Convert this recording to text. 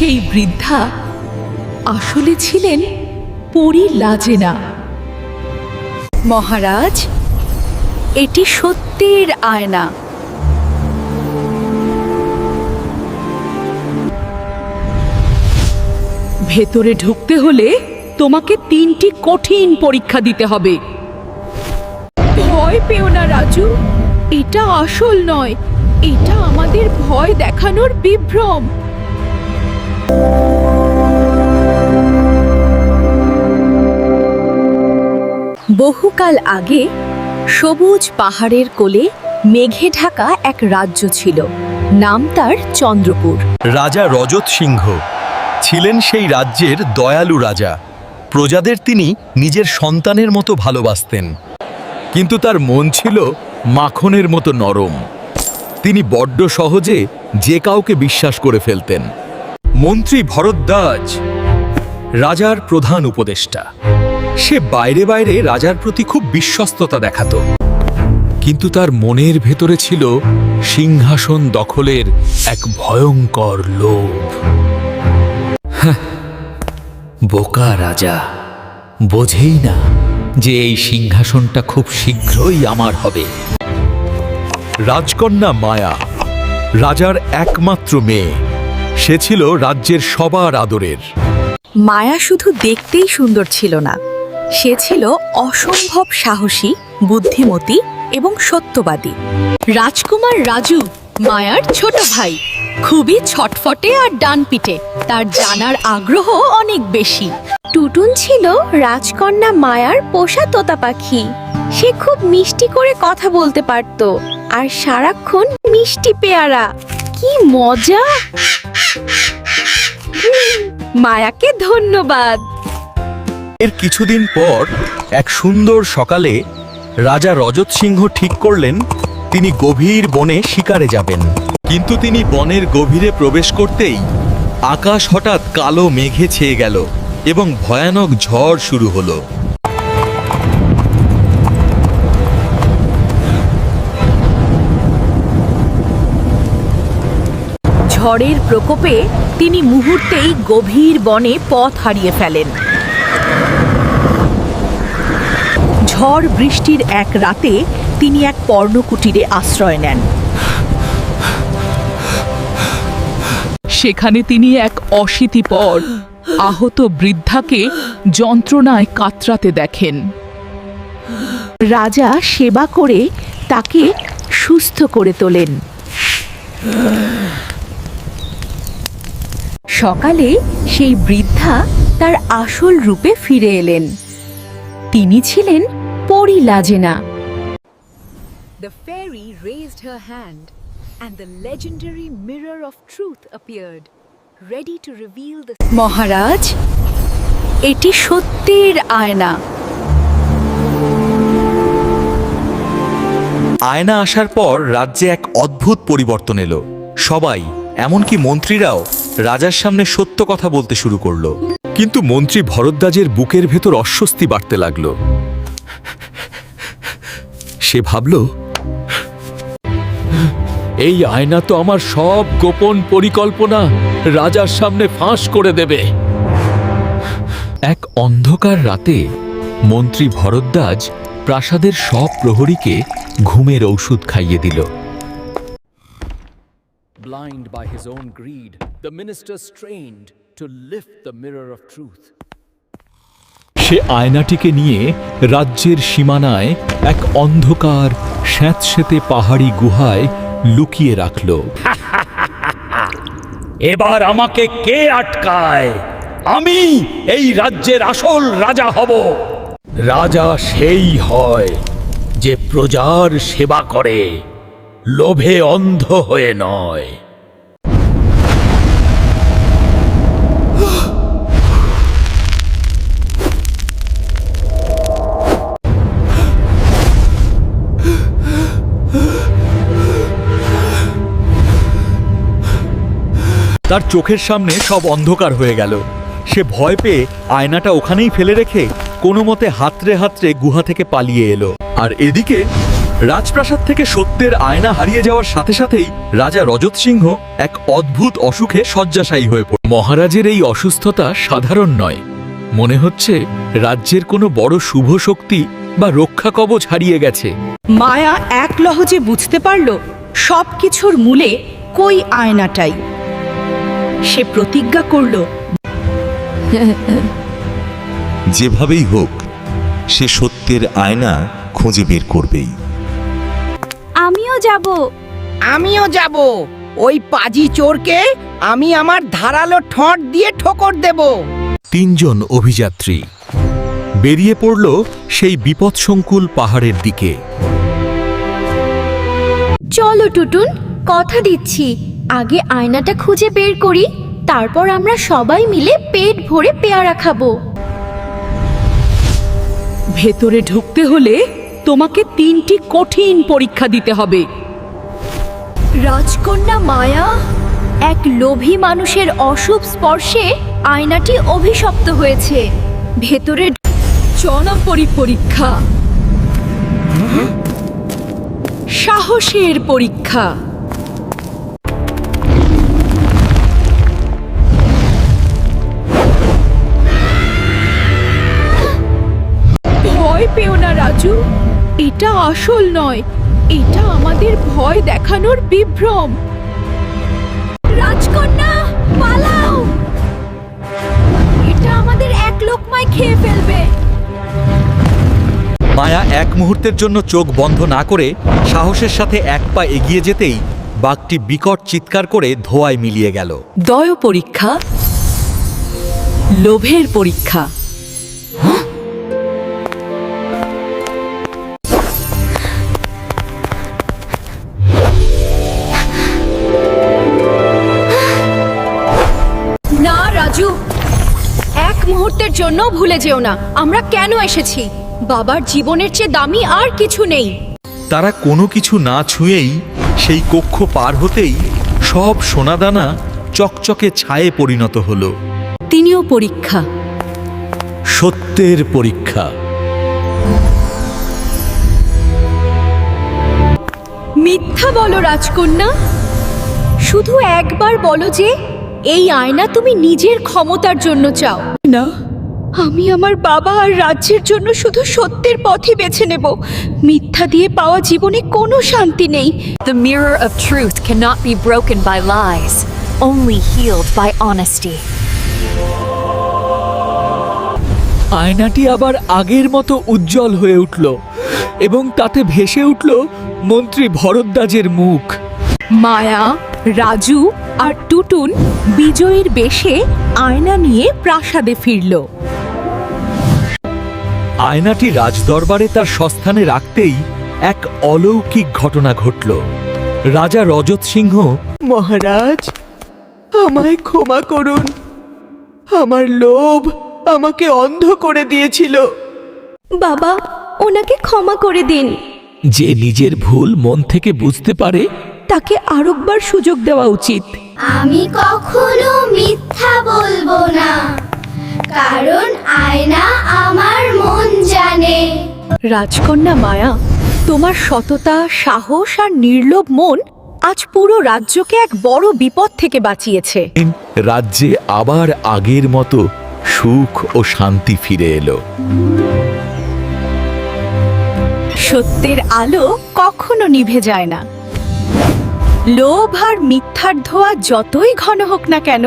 সেই বৃদ্ধা আসলে ছিলেন পরী লাজেনা। মহারাজ, এটি সত্যের আয়না। ভেতরে ঢুকতে হলে তোমাকে তিনটি কঠিন পরীক্ষা দিতে হবে। ভয় পেও না, রাজু। এটা আসল নয়। এটা আমাদের ভয় দেখানোর বিভ্রম। বহুকাল আগে সবুজ পাহাড়ের কোলে মেঘে ঢাকা এক রাজ্য ছিল। নাম তার চন্দ্রপুর। রাজা রজত সিংহ ছিলেন সেই রাজ্যের দয়ালু রাজা। প্রজাদের তিনি নিজের সন্তানের মতো ভালোবাসতেন। কিন্তু তার মন ছিল মাখনের মতো নরম। তিনি বড্ড সহজে যে কাউকে বিশ্বাস করে ফেলতেন। মন্ত্রী ভরদ্বাজ রাজার প্রধান উপদেষ্টা। সে বাইরে বাইরে রাজার প্রতি খুব বিশ্বস্ততা দেখাতো। কিন্তু তার মনের ভেতরে ছিল সিংহাসন দখলের এক ভয়ঙ্কর লোভ। বোকা রাজা, বোঝেই না যে এই সিংহাসনটা খুব শীঘ্রই আমার হবে। রাজকন্যা মায়া, রাজার একমাত্র মেয়ে। সে ছিল রাজ্যের সবার আদরের। মায়া শুধু দেখতেই সুন্দর ছিল না, সে ছিল অসম্ভব সাহসী, বুদ্ধিমতী এবং সত্যবাদী। রাজকুমার রাজু, মায়ার ছোট ভাই, খুবই ছটফটে আর ডানপিটে, তার জানার আগ্রহ অনেক বেশি। টুটুন ছিল রাজকন্যা মায়ার পোষা তোতা পাখি। সে খুব মিষ্টি করে কথা বলতে পারত, আর সারাক্ষণ মিষ্টি পেয়ারা। কি মজা। মায়াকে ধন্যবাদ। এর কিছুদিন পর এক সুন্দর সকালে রাজা রজত সিংহ ঠিক করলেন তিনি গভীর বনে শিকারে যাবেন। কিন্তু তিনি বনের গভীরে প্রবেশ করতেই আকাশ হঠাৎ কালো মেঘে ছেয়ে গেল এবং ভয়ানক ঝড় শুরু হলো। ঝড়ের প্রকোপে তিনি মুহূর্তেই গভীর বনে পথ হারিয়ে ফেলেন। ঝড় বৃষ্টির এক রাতে তিনি এক পর্ণকুটিরে আশ্রয় নেন। সেখানে তিনি এক অশীতিপর আহত বৃদ্ধাকে যন্ত্রণায় কাতরাতে দেখেন। রাজা সেবা করে তাকে সুস্থ করে তোলেন। সকালে সেই বৃদ্ধা তার আসল রূপে ফিরে এলেন। তিনি ছিলেন পরি লাজেনা। The fairy raised her hand, and the legendary mirror of truth appeared, ready to reveal the মহারাজ এটি সত্যের আয়না। আয়না আসার পর রাজ্যে এক অদ্ভুত পরিবর্তন এলো। সবাই এমনকি মন্ত্রীরাও রাজার সামনে সত্য কথা বলতে শুরু করল। কিন্তু মন্ত্রী ভরদ্বাজের বুকের ভেতর অস্বস্তি বাড়তে লাগল। সে ভাবল এই আয়না তো আমার সব গোপন পরিকল্পনা রাজার সামনে ফাঁস করে দেবে। এক অন্ধকার রাতে মন্ত্রী ভরদ্বাজ প্রাসাদের সব প্রহরীকে ঘুমের ঔষধ খাইয়ে দিল। Blind by his own greed, the minister strained to lift the mirror of truth. সে আয়নাটিকে নিয়ে রাজ্যের সীমানায় এক অন্ধকার স্যাঁতস্যাঁতে পাহাড়ি গুহায় লুকিয়ে রাখল। এবার আমাকে কে আটকায়? আমি এই রাজ্যের আসল রাজা হব। রাজা সেই হয় যে প্রজার সেবা করে লোভে অন্ধ হয়ে নয়। তার চোখের সামনে সব অন্ধকার হয়ে গেল। সে ভয় পেয়ে আয়নাটা ওখানেই ফেলে রেখে কোনো মতে হাতড়ে হাতড়ে গুহা থেকে পালিয়ে এলো। আর এদিকে রাজপ্রাসাদ থেকে সত্যের আয়না হারিয়ে যাওয়ার সাথে সাথেই রাজা রজত সিংহ এক অদ্ভুত অসুখে শয্যাশায়ী হয়ে পড়ে। মহারাজের এই অসুস্থতা সাধারণ নয়। মনে হচ্ছে রাজ্যের কোনো বড় শুভ শক্তি বা রক্ষা কবচ হারিয়ে গেছে। মায়া এক লহজে বুঝতে পারল সব কিছুর মূলে কই আয়নাটাই? সে প্রতিজ্ঞা করল যেভাবেই হোক সে সত্যের আয়না খুঁজে বের করবেই। আমিও যাব। আমিও যাব। ওই পাজি চোরকে আমি আমার ধারালো ঠোঁট দিয়ে ঠোকর দেব। তিনজন অভিযাত্রী বেরিয়ে পড়ল সেই বিপদসংকুল পাহাড়ের দিকে। চলো টুটুন কথা দিচ্ছি। আগে আয়নাটা খুঁজে বের করি তারপর আমরা সবাই মিলে পেট ভরে পেয়ারা খাব। ভেতরে ঢুকতে হলে তোমাকে তিনটি কঠিন পরীক্ষা দিতে হবে। রাজকন্যা মায়া এক লোভী মানুষের অশুভ স্পর্শে আয়নাটি অভিশপ্ত হয়েছে। ভেতরে ছ নম্বরই পরীক্ষা। সাহসের পরীক্ষা। রাজু এটা আসল নয় এটা আমাদের ভয় দেখানোর বিভ্রম। রাজকন্যা পালাও! এটা আমাদের এক লোকমায় খেয়ে ফেলবে। মায়া এক মুহূর্তের জন্য চোখ বন্ধ না করে সাহসের সাথে এক পা এগিয়ে যেতেই বাঘটি বিকট চিৎকার করে ধোয়ায় মিলিয়ে গেল। দয় পরীক্ষা লোভের পরীক্ষা। মুহূর্তের জন্য ভুলে যেও না। আমরা কেন এসেছি? বাবার জীবনের চেয়ে দামি আর কিছু নেই। তারা কোনো কিছু না ছুঁয়েই সেই কক্ষ পার হতেই সব সোনাদানা চকচকে ছায়ে পরিণত হলো। তিনিও পরীক্ষা। সত্যের পরীক্ষা। মিথ্যা বলো রাজকন্যা। শুধু একবার বলো যে এই আয়না তুমি নিজের ক্ষমতার জন্য চাও। না আমি আমার বাবা আর রাজ্যের জন্য শুধু সত্যের পথই বেছে নেব। মিথ্যা দিয়ে পাওয়া জীবনে কোনো শান্তি নেই। The mirror of truth cannot be broken by lies, only healed by honesty. আয়নাটি আবার আগের মতো উজ্জ্বল হয়ে উঠল এবং তাতে ভেসে উঠল মন্ত্রী ভরদ্বাজের মুখ। মায়া রাজু আর টুটুন বিজয়ীর বেশে আয়না নিয়ে প্রাসাদে ফিরল। আয়নাটি রাজদরবারে তার সস্থানে রাখতেই এক অলৌকিক ঘটনা ঘটল। রাজা রজত সিংহ মহারাজ আমায় ক্ষমা করুন। আমার লোভ আমাকে অন্ধ করে দিয়েছিল। বাবা ওনাকে ক্ষমা করে দিন। যে নিজের ভুল মন থেকে বুঝতে পারে তাকে আরেকবার সুযোগ দেওয়া উচিত। আমি কখনো মিথ্যা বলব না কারণ আয়না আমার মন জানে। রাজকন্যা মায়া তোমার সততা সাহস আর নির্লোভ মন আজ পুরো রাজ্যকে এক বড় বিপদ থেকে বাঁচিয়েছে। রাজ্যে আবার আগের মতো সুখ ও শান্তি ফিরে এলো। সত্যের আলো কখনো নিভে যায় না। লোভ আর মিথ্যার ধোয়া যতই ঘন হোক না কেন